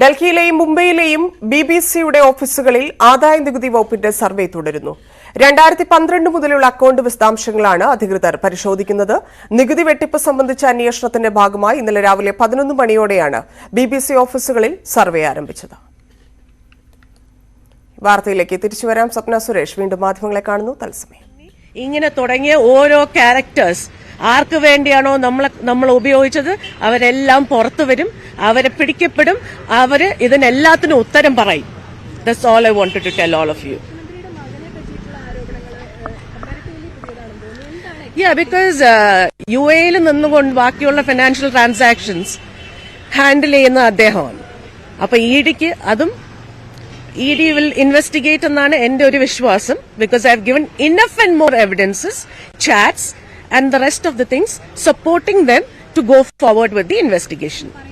ഡൽഹിയിലെയും മുംബൈയിലെയും B B സിയുടെ ഓഫീസുകളിൽ ആദായ നികുതി വകുപ്പിന്റെ സർവേ തുടരുന്നു. രണ്ടായിരത്തി പന്ത്രണ്ട് മുതലുള്ള അക്കൌണ്ട് വിശദാംശങ്ങളാണ് അധികൃതർ പരിശോധിക്കുന്നത്. നികുതി വെട്ടിപ്പ് സംബന്ധിച്ച അന്വേഷണത്തിന്റെ ഭാഗമായി ഇന്നലെ രാവിലെ പതിനൊന്ന് മണിയോടെയാണ് ബി ബി സി ഓഫീസുകളിൽ സർവേ ആരംഭിച്ചത്. വാർത്തയിലേക്ക് തിരിച്ചുവരാം സ്വപ്ന സുരേഷ്. വീണ്ടും മാധ്യമങ്ങളെ കാണുന്നു. തത്സമയം. ഇങ്ങനെ തുടങ്ങിയ ഓരോ ക്യാരക്ടേഴ്സ് ആർക്ക് വേണ്ടിയാണോ നമ്മൾ നമ്മൾ ഉപയോഗിച്ചത്? അവരെല്ലാം പുറത്തു വരും. അവരെ പിടിക്കപ്പെടും. അവർ ഇതിനെല്ലാത്തിനും ഉത്തരം പറയും. Thus all I want to tell all of you yeah because you എയിൽ നിന്നുകൊണ്ട് ബാക്കിയുള്ള ഫിനാൻഷ്യൽ ട്രാൻസാക്ഷൻസ് ഹാൻഡിൽ ചെയ്യുന്ന അദ്ദേഹമാണ്. അപ്പൊ ഇ ഡിക്ക് അതും ഇ ഡി വിൽ ഇൻവെസ്റ്റിഗേറ്റ് എന്നാണ് എന്റെ ഒരു വിശ്വാസം. Because I have given enough and more evidences chats and the rest of the things supporting them to go forward with the investigation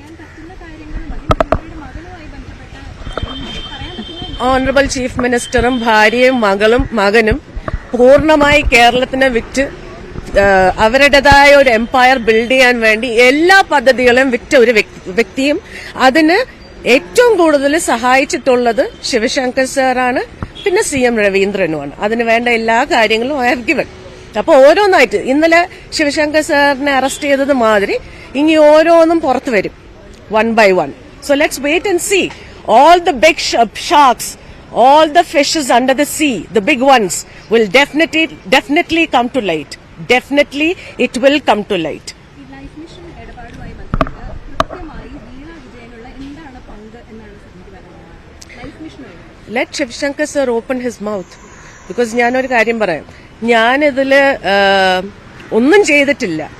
honourable chief മിനിസ്റ്ററും ഭാര്യയും മകളും മകനും പൂർണമായി കേരളത്തിനെ വിറ്റ് അവരുടേതായ ഒരു എംപയർ ബിൽഡ് ചെയ്യാൻ വേണ്ടി എല്ലാ പദ്ധതികളും വിറ്റ ഒരു വ്യക്തിയും അതിന് ഏറ്റവും കൂടുതൽ സഹായിച്ചിട്ടുള്ളത് ശിവശങ്കർ സാറാണ് പിന്നെ സി എം രവീന്ദ്രനുമാണ് അതിന് വേണ്ട എല്ലാ കാര്യങ്ങളും ഐ ഹാവ് ഗിവൺ അപ്പൊ ഓരോന്നായിട്ട് ഇന്നലെ ശിവശങ്കർ സാറിനെ അറസ്റ്റ് ചെയ്തത് മാതിരി ഇനി ഓരോന്നും പുറത്തു വരും one by one so let's wait and see. All the big sh- sharks, all the fishes under the sea, the big ones, will definitely, definitely come to light. Definitely, it will come to light. വഴി. Sivasankar sir open his mouth because ഞാനൊരു കാര്യം പറയാം. ഞാനിതിൽ ആ, ഒന്നും ചെയ്തിട്ടില്ല.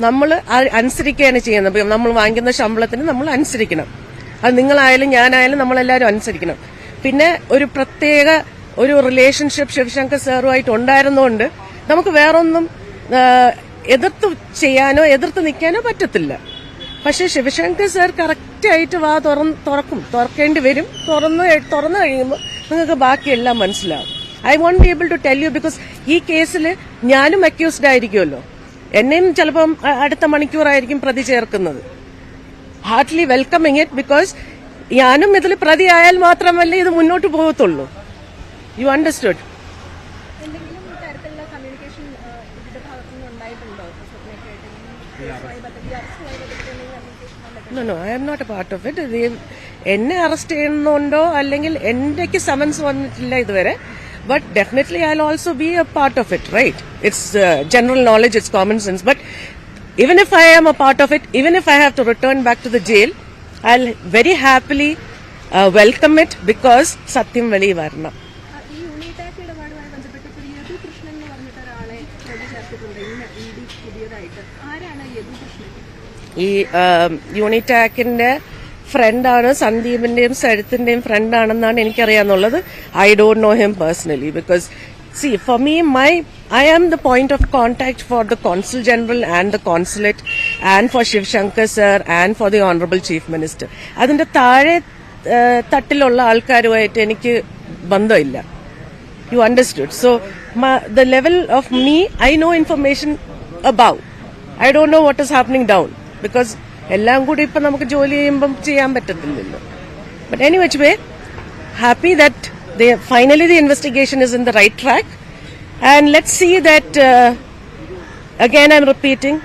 നമ്മൾ അനുസരിക്കുകയാണ് ചെയ്യുന്നത്. നമ്മൾ വാങ്ങിക്കുന്ന ശമ്പളത്തിന് നമ്മൾ അനുസരിക്കണം. അത് നിങ്ങളായാലും ഞാനായാലും നമ്മളെല്ലാവരും അനുസരിക്കണം. പിന്നെ ഒരു പ്രത്യേക ഒരു റിലേഷൻഷിപ്പ് ശിവശങ്കർ സാറുമായിട്ട് ഉണ്ടായിരുന്നുകൊണ്ട് നമുക്ക് വേറൊന്നും എതിർത്ത് ചെയ്യാനോ എതിർത്ത് നിൽക്കാനോ പറ്റത്തില്ല. പക്ഷെ ശിവശങ്കർ സാർ കറക്റ്റായിട്ട് വാ തുറന്ന് തുറക്കും. തുറക്കേണ്ടി വരും. തുറന്ന് തുറന്നു കഴിയുമ്പോൾ നിങ്ങൾക്ക് ബാക്കിയെല്ലാം മനസ്സിലാവും. I won't be able to tell you because ഈ കേസിൽ ഞാനും അക്യൂസ്ഡ് ആയിരിക്കുമല്ലോ. എന്നെയും ചിലപ്പം അടുത്ത മണിക്കൂറായിരിക്കും പ്രതി ചേർക്കുന്നത്. ഹാർട്ട്ലി വെൽക്കമിങ് ഇറ്റ് ബിക്കോസ് ഞാനും ഇതിൽ പ്രതി ആയാൽ മാത്രമല്ലേ ഇത് മുന്നോട്ട് പോകത്തുള്ളൂ. You understood no no I am not a part of it എന്നെ അറസ്റ്റ് ചെയ്യുന്നുണ്ടോ അല്ലെങ്കിൽ എന്റെക്ക് സമൻസ് വന്നിട്ടില്ല ഇതുവരെ. But definitely I also be a part of it right it's general knowledge it's common sense but even if I am a part of it, even if I have to return back to the jail, I'll very happily uh, welcome it because Satyam Vali Varna. ഈ കൃഷ്ണൻ ഈ യൂണിടാക്കിന്റെ ഫ്രണ്ടാണ് സന്ദീപിന്റെയും സരിത്തിന്റെയും ഫ്രണ്ടാണെന്നാണ് എനിക്കറിയാന്നുള്ളത്. I don't know him personally because see for me my I the point of contact for the Consul General and the Consulate and for Shiv Shankar sir and for the honourable Chief Minister. അതിന്റെ താഴെ തട്ടിലുള്ള ആൾക്കാരുമായിട്ട് എനിക്ക് ബന്ധമില്ല. You understood so the level of me I know information information I I know what is happening down because എല്ലാം കൂടി ഇപ്പം നമുക്ക് ജോലി ചെയ്യുമ്പം ചെയ്യാൻ പറ്റത്തില്ലല്ലോ. ബട്ട് എനി വെച്ച് way happy that finally the investigation is in the right track and let's see that, uh, again I'm repeating,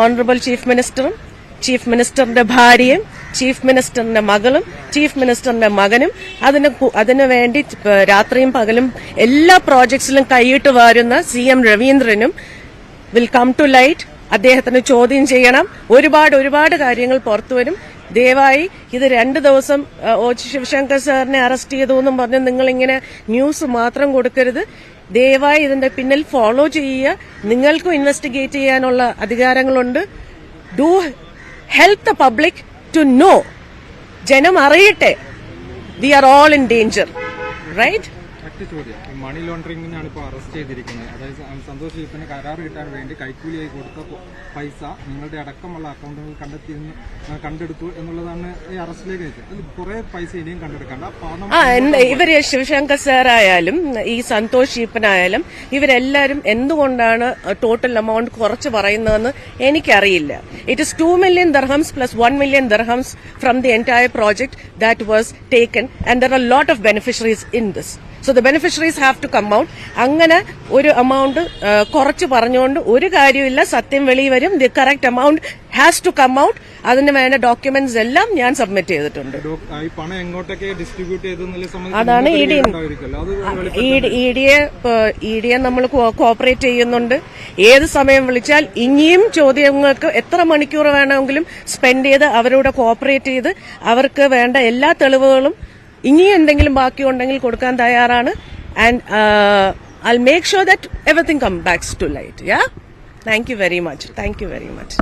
Honorable Chief Minister, chief മിനിസ്റ്ററിന്റെ ഭാര്യയും ചീഫ് മിനിസ്റ്ററിന്റെ മകളും ചീഫ് മിനിസ്റ്ററിന്റെ മകനും അതിന് അതിനു വേണ്ടി രാത്രിയും പകലും എല്ലാ പ്രോജക്ട്സിലും കൈയിട്ട് വാരുന്ന സി എം രവീന്ദ്രനും വിൽ കം ടു ലൈറ്റ് അദ്ദേഹത്തിന് ചോദ്യം ചെയ്യണം. ഒരുപാട് ഒരുപാട് കാര്യങ്ങൾ പുറത്തുവരും ദയവായി ഇത് രണ്ട് ദിവസം ഒ ശിവശങ്കർ സാറിനെ അറസ്റ്റ് ചെയ്തു എന്നും പറഞ്ഞ് നിങ്ങളിങ്ങനെ ന്യൂസ് മാത്രം കൊടുക്കരുത്. ദയവായി ഇതിന്റെ പിന്നിൽ ഫോളോ ചെയ്യുക. നിങ്ങൾക്കും ഇൻവെസ്റ്റിഗേറ്റ് ചെയ്യാനുള്ള അധികാരങ്ങളുണ്ട്. Do help the public to know. ജനം അറിയട്ടെ. We are all in danger. Right? ഒറ്റ ചോദ്യം. ഈ മണി ലോണ്ടറിംഗിനാണ് ഇപ്പോൾ അറസ്റ്റ് ചെയ്തിരിക്കുന്നത്. അതായത് സന്തോഷ് ജീപ്പിന് കരാർ കിട്ടാൻ വേണ്ടി കൈക്കൂലിയായി കൊടുത്ത പൈസ നിങ്ങളുടെ അടക്കമുള്ള അക്കൗണ്ടുകൾ കണ്ടെത്തി കണ്ടെടുത്തു എന്നുള്ളതാണ് ഈ അറസ്റ്റിലേക്ക് നയിച്ചത് അതിൽ കുറെ പൈസ ഇനിയും കണ്ടെടുക്കേണ്ട പണം ഇവർ ശിവശങ്കർ സാറായാലും ഈ സന്തോഷ് ഈപ്പനായാലും ഇവരെല്ലാരും എന്തുകൊണ്ടാണ് ടോട്ടൽ എമൗണ്ട് കുറച്ച് പറയുന്നതെന്ന് എനിക്കറിയില്ല. It is two million dirhams plus one million dirhams from the entire project that was taken and there are lot of beneficiaries in this so the beneficiaries have to come out അങ്ങനെ ഒരു amount കുറച്ച് പറഞ്ഞുകൊണ്ട് ഒരു കാര്യമില്ല സത്യം വെളി വരും the correct amount has to come out അതിന് വേണ്ട ഡോക്യുമെന്റ്സ് എല്ലാം ഞാൻ സബ്മിറ്റ് ചെയ്തിട്ടുണ്ട് അതാണ് ഇ ഡിയെ ഇ ഡിയെ നമ്മൾ കോപ്പറേറ്റ് ചെയ്യുന്നുണ്ട്. ഏത് സമയം വിളിച്ചാൽ ഇനിയും ചോദ്യങ്ങൾക്ക് എത്ര മണിക്കൂർ വേണമെങ്കിലും സ്പെൻഡ് ചെയ്ത് അവരോട് കോപ്പറേറ്റ് ചെയ്ത് അവർക്ക് വേണ്ട എല്ലാ തെളിവുകളും ഇനിയും എന്തെങ്കിലും ബാക്കിയുണ്ടെങ്കിൽ കൊടുക്കാൻ തയ്യാറാണ്. And I make sure that everything come backs to light yeah thank you very much thank you very much